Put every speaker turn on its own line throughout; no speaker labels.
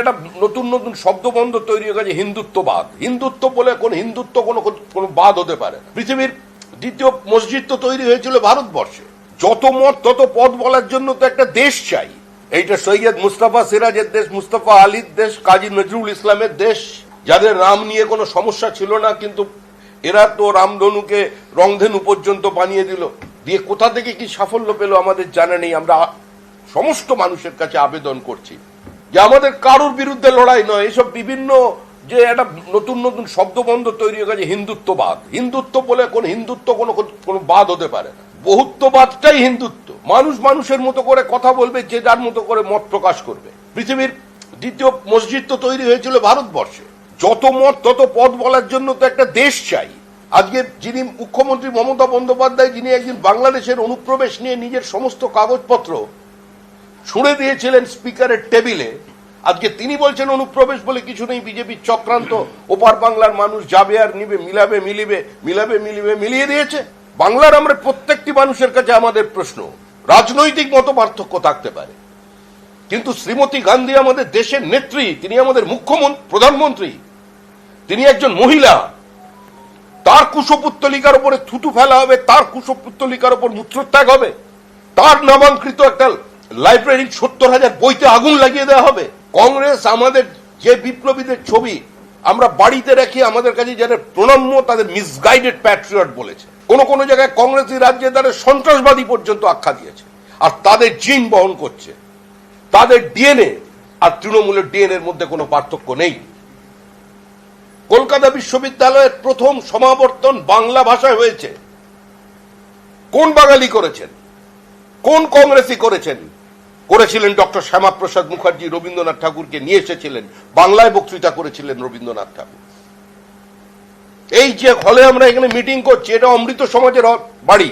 একটা নতুন নতুন শব্দবন্ধ তৈরি হয়ে গেছে, হিন্দুত্ববাদ। হিন্দুত্ব বলে কোন হিন্দুত্ব কোনো কোনো বাদ হতে পারে পৃথিবীর দ্বিতীয় মসজিদ তো তৈরি হয়েছিল ভারতবর্ষে। যত মত, তত পদ বলার জন্য তো একটা দেশ চাই। এইটা সৈয়দ মুস্তাফা সিরাজের দেশ, মুস্তাফা আলীর দেশ, কাজী নজরুল ইসলামের দেশ। যাদের রাম নিয়ে কোনো সমস্যা ছিল না, কিন্তু এরা তো রামধনুকে রংধেনু পর্যন্ত বানিয়ে দিল। দিয়ে কোথা থেকে কি সাফল্য পেল আমাদের জানা নেই। আমরা সমস্ত মানুষের কাছে আবেদন করছি। যে আমাদের কারোর বিরুদ্ধে লড়াই নয়, এসব বিভিন্ন যে একটা নতুন নতুন শব্দবন্ধ তৈরি হয়ে গেছে, হিন্দুত্ববাদ। হিন্দুত্ব বলে কোন হিন্দুত্ব, কোনো কোনো বাদ হতে পারে না। বহুত্ববাদটাই হিন্দুত্ব। মানুষ মানুষের মতো করে কথা বলবে, যে যার মতো করে মত প্রকাশ করবে। পৃথিবীর দ্বিতীয় মসজিদ তো তৈরি হয়েছিল ভারতবর্ষে। যত মত, তত পদ বলার জন্য তো একটা দেশ চাই। আজকে যিনি মুখ্যমন্ত্রী মমতা বন্দ্যোপাধ্যায়, যিনি একদিন বাংলাদেশের অনুপ্রবেশ নিয়ে নিজের সমস্ত কাগজপত্র ছুঁড়ে দিয়েছিলেন স্পিকারের টেবিলে। আজকে তিনি বলছেন, অনুপ্রবেশ বলে কিছু নেই বিজেপির চক্রান্ত, ওপার বাংলার মানুষ যাবে আর নিবে, মিলাবে, মিলিবে মিলাবে, মিলিবে, মিলিয়ে দিয়েছে। বাংলার আমরা প্রত্যেকটি মানুষের কাছে আমাদের প্রশ্ন, রাজনৈতিক মত পার্থক্য থাকতে পারে। কিন্তু শ্রীমতী গান্ধী আমাদের দেশের নেত্রী, তিনি আমাদের মুখ্যমন্ত্রী প্রধানমন্ত্রী, তিনি একজন মহিলা। তার কুশপুত্তলিকার উপরে থুতু ফেলা হবে, তার কুশপুত্তলিকার উপর মূত্রত্যাগ হবে, তার নামাঙ্কৃত একটা লাইব্রেরি সত্তর হাজার বইতে আগুন লাগিয়ে দেওয়া হবে। কংগ্রেস আমাদের যে বিপ্লবীদের ছবি, আমরা বাড়িতে রেখে আমাদের কাছে যারা প্রণম্য, তাদের মিসগাইডেড প্যাট্রিয়ট বলেছে। কোন কোন জায়গায় কংগ্রেসী রাজ্যে তারা সন্ত্রাসবাদী পর্যন্ত আখ্যা দিয়েছে। আর তাদের জিন বহন করছে। তাদের ডিএনএ, আর তৃণমূলের ডিএনএর মধ্যে কোনো পার্থক্য নেই। কলকাতা বিশ্ববিদ্যালয়ের প্রথম সমাবর্তন বাংলা ভাষায় হয়েছে। কোন বাঙালি করেছেন? কোন কংগ্রেসই করেছেন? করেছিলেন ডক্টর শ্যামাপ্রসাদ মুখার্জি, রবীন্দ্রনাথ ঠাকুরকে নিয়ে এসেছিলেন। বাংলায় বক্তৃতা করেছিলেন রবীন্দ্রনাথ ঠাকুর। এই যে হলে আমরা এখানে মিটিং করছি, এটা অমৃত সমাজের বাড়ি।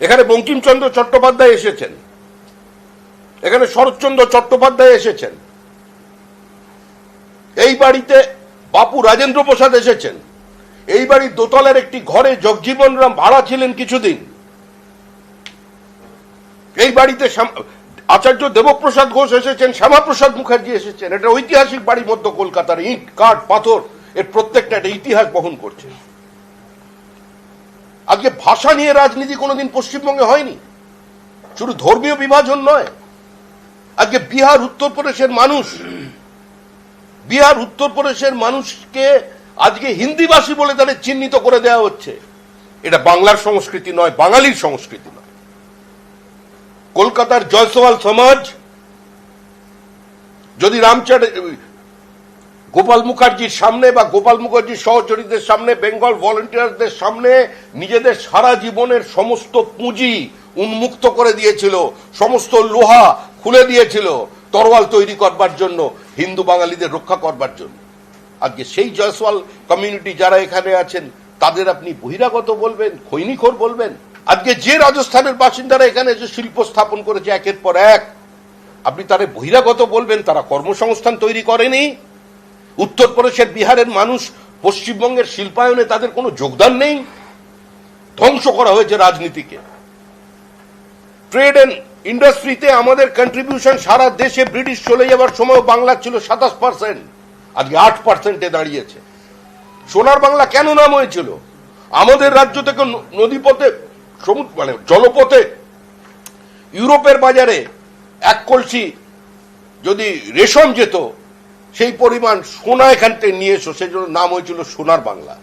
এখানে বঙ্কিমচন্দ্র চট্টোপাধ্যায় এসেছেন। এখানে শরৎচন্দ্র চট্টোপাধ্যায় এসেছেন। এই বাড়িতে বাপু রাজেন্দ্র প্রসাদ এসেছেন। এই বাড়ির দোতলার একটি ঘরে জগজীবন রাম ভাড়া ছিলেন কিছুদিন। এই বাড়িতে আচার্য দেবপ্রসাদ ঘোষ এসেছেন, শ্যামাপ্রসাদ মুখার্জি এসেছেন। এটা ঐতিহাসিক বাড়ির মধ্য কলকাতার ইট, কাঠ, পাথর, এর প্রত্যেকটা একটা ইতিহাস বহন করছে। আজকে ভাষা নিয়ে রাজনীতি কোনোদিন পশ্চিমবঙ্গে হয়নি। শুধু ধর্মীয় বিভাজন নয়। আজকে বিহার উত্তরপ্রদেশের মানুষ, বিহার উত্তরপ্রদেশের মানুষকে আজকে হিন্দিভাষী বলে তাদের চিহ্নিত করে দেওয়া হচ্ছে। এটা বাংলার সংস্কৃতি নয়, বাঙালির সংস্কৃতি নয়। কলকাতার জয়সওয়াল সমাজ, যদি রামচাঁদ গোপাল মুখার্জির সামনে বা গোপাল মুখার্জির সহচরীদের সামনে, বেঙ্গল ভলেন্টিয়ারদের সামনে নিজেদের সারা জীবনের সমস্ত পুঁজি উন্মুক্ত করে দিয়েছিল, সমস্ত লোহা খুলে দিয়েছিল তরোয়াল তৈরি করবার জন্য, হিন্দু বাঙালিদের রক্ষা করবার জন্য। আজকে সেই জয়সওয়াল কমিউনিটি যারা এখানে আছেন, তাদের আপনি বহিরাগত বলবেন, খৈনিখোর বলবেন? আজকে যে রাজস্থানের বাসিন্দারা এখানে যে শিল্প স্থাপন করেছে একের পর এক, আপনি তারা বহিরাগত বলবেন, তারা কর্মসংস্থান তৈরি করেনি। উত্তরপ্রদেশের বিহারের মানুষ পশ্চিমবঙ্গের শিল্পায়নে তাদের কোনো যোগদান নেই। ধ্বংস করা হয়েছে রাজনীতিকে। ট্রেড এন্ড ইন্ডাস্ট্রিতে আমাদের কন্ট্রিবিউশন সারা দেশে ব্রিটিশ চলে যাবার সময় বাংলা ছিল সাতাশ পার্সেন্ট আজকে আট পার্সেন্টে দাঁড়িয়েছে। সোনার বাংলা কেন নাম হয়েছিল আমাদের রাজ্য থেকে নদীপথে সমুদ্র মানে জলপথে, ইউরোপের বাজারে এক কলসি যদি রেশম যেত, সেই পরিমাণ সোনা এখান থেকে নিয়ে এসো। সেজন্য নাম হয়েছিল সোনার বাংলা।